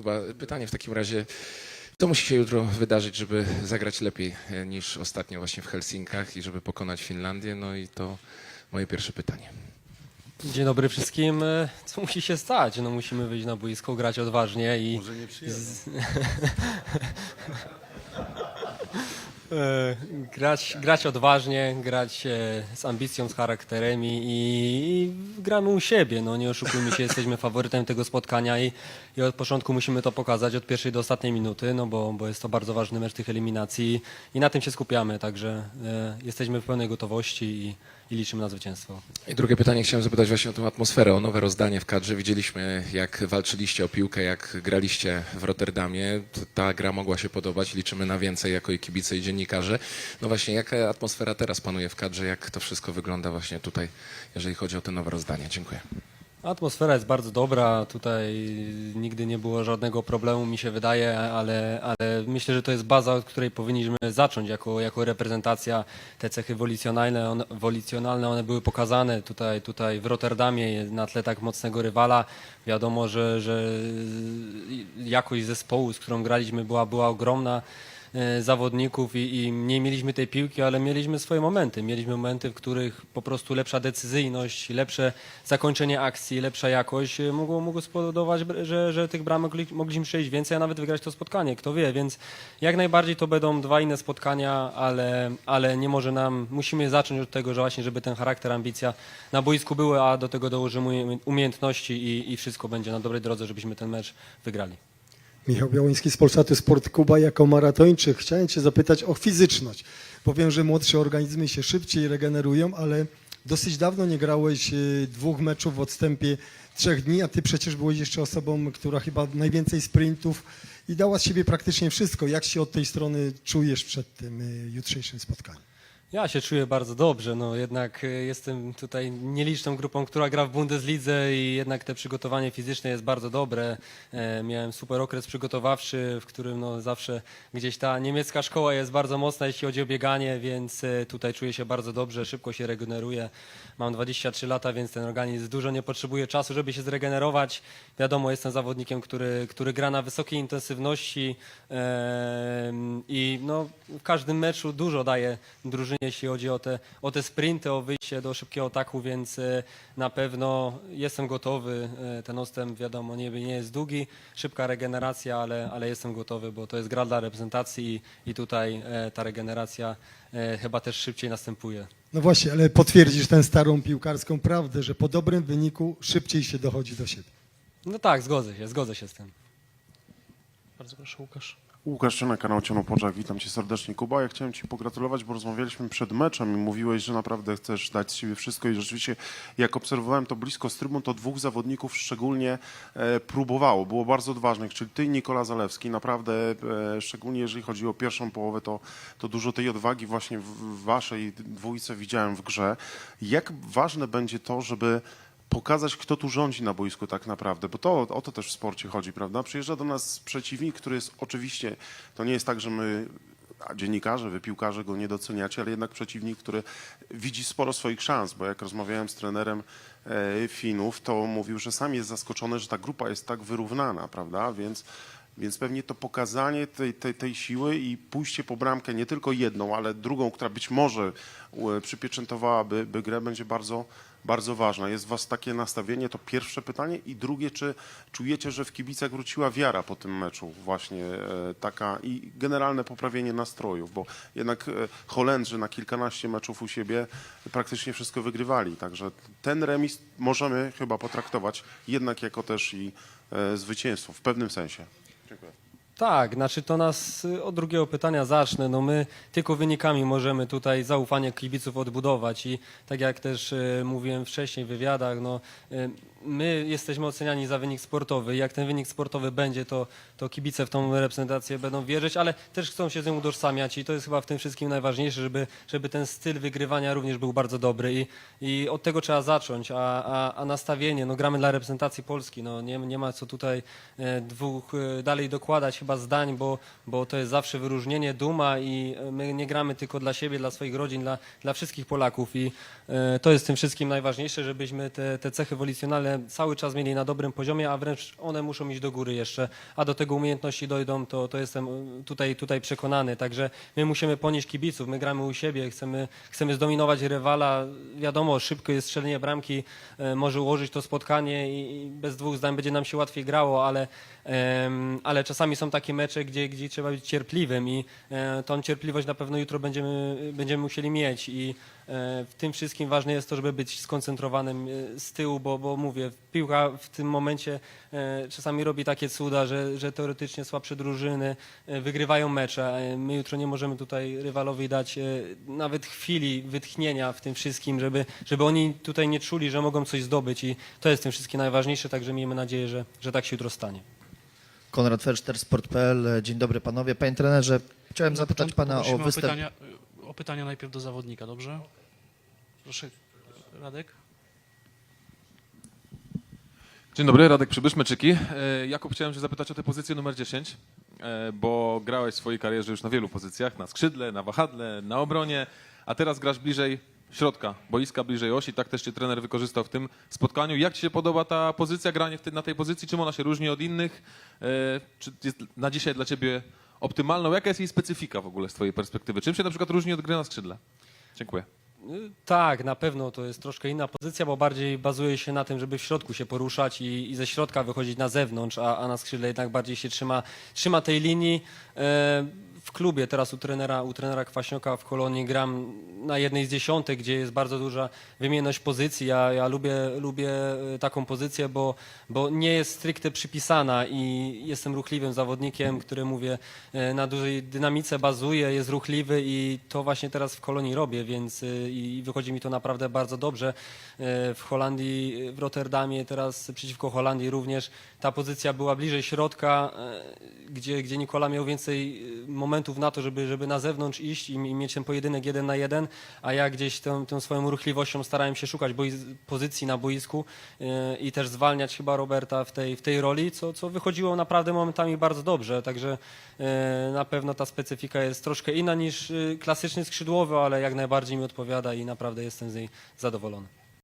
Chyba pytanie w takim razie, co musi się jutro wydarzyć, żeby zagrać lepiej e, niż ostatnio właśnie w Helsinkach i żeby pokonać Finlandię? No i to moje pierwsze pytanie. Dzień dobry wszystkim. E, Co musi się stać? No musimy wyjść na boisko, grać odważnie i Może nie przyjadą. grać, grać odważnie, grać e, z ambicją, z charakterem i, i gramy u siebie. No nie oszukujmy się, jesteśmy faworytem tego spotkania i, i od początku musimy to pokazać od pierwszej do ostatniej minuty, no bo, bo jest to bardzo ważny mecz tych eliminacji i na tym się skupiamy, także e, jesteśmy w pełnej gotowości i, i liczymy na zwycięstwo. I drugie pytanie chciałem zapytać właśnie o tę atmosferę, o nowe rozdanie w kadrze. Widzieliśmy, jak walczyliście o piłkę, jak graliście w Rotterdamie. Ta gra mogła się podobać. Liczymy na więcej jako i kibice i dziennikarze. No właśnie, jaka atmosfera teraz panuje w kadrze? Jak to wszystko wygląda właśnie tutaj, jeżeli chodzi o te nowe rozdanie? Dziękuję. Atmosfera jest bardzo dobra, tutaj nigdy nie było żadnego problemu, mi się wydaje, ale, ale myślę, że to jest baza, od której powinniśmy zacząć jako, jako reprezentacja. Te cechy wolicjonalne, one, wolicjonalne, one były pokazane tutaj, tutaj w Rotterdamie na tle tak mocnego rywala. Wiadomo, że, że jakość zespołu, z którą graliśmy była, była ogromna e, zawodników i, i nie mieliśmy tej piłki, ale mieliśmy swoje momenty. Mieliśmy momenty, w których po prostu lepsza decyzyjność, lepsze zakończenie akcji, lepsza jakość e, mogło, mogło spowodować, że, że tych mogli- mogliśmy strzelić więcej, a nawet wygrać to spotkanie, kto wie, więc jak najbardziej to będą dwa inne spotkania, ale, ale nie może nam, musimy zacząć od tego, że właśnie, żeby ten charakter, ambicja na boisku były, a do tego dołożymy umiejętności i, i wszystko będzie na dobrej drodze, żebyśmy ten mecz wygrali. Michał Białoński z Polsatu Sport Kuba jako maratończyk. Chciałem Cię zapytać o fizyczność. Powiem, że młodsze organizmy się szybciej regenerują, ale dosyć dawno nie grałeś y, dwóch meczów w odstępie trzech dni, a Ty przecież byłeś jeszcze osobą, która chyba najwięcej sprintów i dała z siebie praktycznie wszystko. Jak się od tej strony czujesz przed tym y, jutrzejszym spotkaniem? Ja się czuję bardzo dobrze, no jednak e, jestem tutaj nieliczną grupą, która gra w Bundeslidze i jednak te przygotowanie fizyczne jest bardzo dobre. E, miałem super okres przygotowawczy, w którym no zawsze gdzieś ta niemiecka szkoła jest bardzo mocna, jeśli chodzi o bieganie, więc e, tutaj czuję się bardzo dobrze, szybko się regeneruję. Mam 23 lata, więc ten organizm dużo nie potrzebuje czasu, żeby się zregenerować. Wiadomo, jestem zawodnikiem, który, który gra na wysokiej intensywności i no, w każdym meczu dużo daje drużynie, jeśli chodzi o te, o te sprinty, o wyjście do szybkiego ataku, więc e, na pewno jestem gotowy. E, Ten odstęp, wiadomo, nie, nie jest długi, szybka regeneracja, ale, ale jestem gotowy, bo to jest gra dla reprezentacji i, i tutaj e, ta regeneracja e, chyba też szybciej następuje. No właśnie, ale potwierdzisz tę starą piłkarską prawdę, że po dobrym wyniku szybciej się dochodzi do siebie. No tak, zgodzę się, zgodzę się z tym. Bardzo proszę, Łukasz. Łukasz na kanał Ciano witam Cię serdecznie. Kuba, ja chciałem Ci pogratulować, bo rozmawialiśmy przed meczem i mówiłeś, że naprawdę chcesz dać z siebie wszystko i rzeczywiście jak obserwowałem to blisko z trybun, to dwóch zawodników szczególnie e, próbowało, było bardzo odważnych, czyli Ty i Nikola Zalewski. Naprawdę, e, szczególnie jeżeli chodzi o pierwszą połowę, to, to dużo tej odwagi właśnie w Waszej dwójce widziałem w grze. Jak ważne będzie to, żeby pokazać, kto tu rządzi na boisku tak naprawdę, bo to o to też w sporcie chodzi, prawda? Przyjeżdża do nas przeciwnik, który jest oczywiście, to nie jest tak, że my, a dziennikarze, wy piłkarze go nie doceniacie, ale jednak przeciwnik, który widzi sporo swoich szans, bo jak rozmawiałem z trenerem e, Finów, to mówił, że sam jest zaskoczony, że ta grupa jest tak wyrównana, prawda? Więc więc pewnie to pokazanie tej, tej, tej siły i pójście po bramkę, nie tylko jedną, ale drugą, która być może e, przypieczętowałaby by grę, będzie bardzo, bardzo ważna. Jest w Was takie nastawienie? To pierwsze pytanie. I drugie, czy czujecie, że w kibicach wróciła wiara po tym meczu? Właśnie e, taka i generalne poprawienie nastrojów, bo jednak e, Holendrzy na kilkanaście meczów u siebie praktycznie wszystko wygrywali. Także ten remis możemy chyba potraktować jednak jako też i e, zwycięstwo w pewnym sensie. Dziękuję. Tak, znaczy to nas y, od drugiego pytania zacznę. No my tylko wynikami możemy tutaj zaufanie kibiców odbudować i tak jak też y, mówiłem wcześniej w wywiadach, no y, my jesteśmy oceniani za wynik sportowy. Jak ten wynik sportowy będzie, to, to kibice w tą reprezentację będą wierzyć, ale też chcą się z nią utożsamiać i to jest chyba w tym wszystkim najważniejsze, żeby, żeby ten styl wygrywania również był bardzo dobry i, i od tego trzeba zacząć, a, a, a nastawienie, no gramy dla reprezentacji Polski, no nie, nie ma co tutaj e, dwóch e, dalej dokładać chyba zdań, bo, bo to jest zawsze wyróżnienie, duma i e, my nie gramy tylko dla siebie, dla swoich rodzin, dla, dla wszystkich Polaków i to jest w tym wszystkim najważniejsze, żebyśmy te, te cechy wolicjonalne cały czas mieli na dobrym poziomie, a wręcz one muszą iść do góry jeszcze, a do tego umiejętności dojdą, to, to jestem y, tutaj, tutaj przekonany. Także my musimy ponieść kibiców, my gramy u siebie, chcemy, chcemy zdominować rywala. Wiadomo, szybko jest strzelenie bramki, e, może ułożyć to spotkanie i, bez dwóch zdań będzie nam się łatwiej grało, ale, ale czasami są takie mecze, gdzie, gdzie trzeba być cierpliwym i e, tą cierpliwość na pewno jutro będziemy, będziemy musieli mieć i e, w tym wszystkim ważne jest to, żeby być skoncentrowanym e, z tyłu, bo, bo mówię, piłka w tym momencie e, czasami robi takie cuda, że, że teoretycznie słabsze drużyny e, wygrywają mecze. a My jutro nie możemy tutaj rywalowi dać e, nawet chwili wytchnienia w tym wszystkim, żeby, żeby oni tutaj nie czuli, że mogą coś zdobyć i to jest w tym wszystkim najważniejsze, także miejmy nadzieję, że, że tak się jutro stanie. Konrad Felszter, Sport.pl. Dzień dobry panowie. Panie trenerze, chciałem zapytać początku pana o występ. pytania, o pytania najpierw do zawodnika, dobrze? Proszę, Radek. Dzień dobry, Radek Przybysz, Meczyki. E, Jakub, chciałem cię zapytać o tę pozycję numer 10, e, bo grałeś w swojej karierze już na wielu pozycjach, na skrzydle, na wahadle, na obronie, a teraz grasz bliżej środka, boiska, bliżej osi, tak też cię trener wykorzystał w tym spotkaniu. Jak ci się podoba ta pozycja, granie na tej pozycji, czym ona się różni od innych? E, Czy jest na dzisiaj dla ciebie optymalną? Jaka jest jej specyfika w ogóle z twojej perspektywy? Czym się na przykład różni od gry na skrzydle? Dziękuję. Tak, na pewno to jest troszkę inna pozycja, bo bardziej bazuje się na tym, żeby w środku się poruszać i, i ze środka wychodzić na zewnątrz, a, a na skrzydle jednak bardziej się trzyma, trzyma tej linii. E, w klubie teraz u trenera, u trenera Kwaśnioka w Kolonii gram na jednej z dziesiątek, gdzie jest bardzo duża wymienność pozycji. Ja, ja lubię, lubię e, taką pozycję, bo, bo nie jest stricte przypisana i jestem ruchliwym zawodnikiem, który mówię e, na dużej dynamice bazuje, jest ruchliwy i to właśnie teraz w Kolonii robię, więc e, i wychodzi mi to naprawdę bardzo dobrze. W Holandii, w Rotterdamie teraz przeciwko Holandii również ta pozycja była bliżej środka, gdzie, gdzie Nikola miał więcej e, momentów na to, żeby, żeby na zewnątrz iść i, i mieć ten pojedynek jeden na jeden, a ja gdzieś tą, tą swoją ruchliwością starałem się szukać bois- pozycji na boisku e, i też zwalniać chyba Roberta w tej, w tej roli, co, co wychodziło naprawdę momentami bardzo dobrze, także e, na pewno ta specyfika jest troszkę inna niż e, klasyczny skrzydłowy, ale jak najbardziej mi odpowiada i naprawdę jestem z niej zadowolony.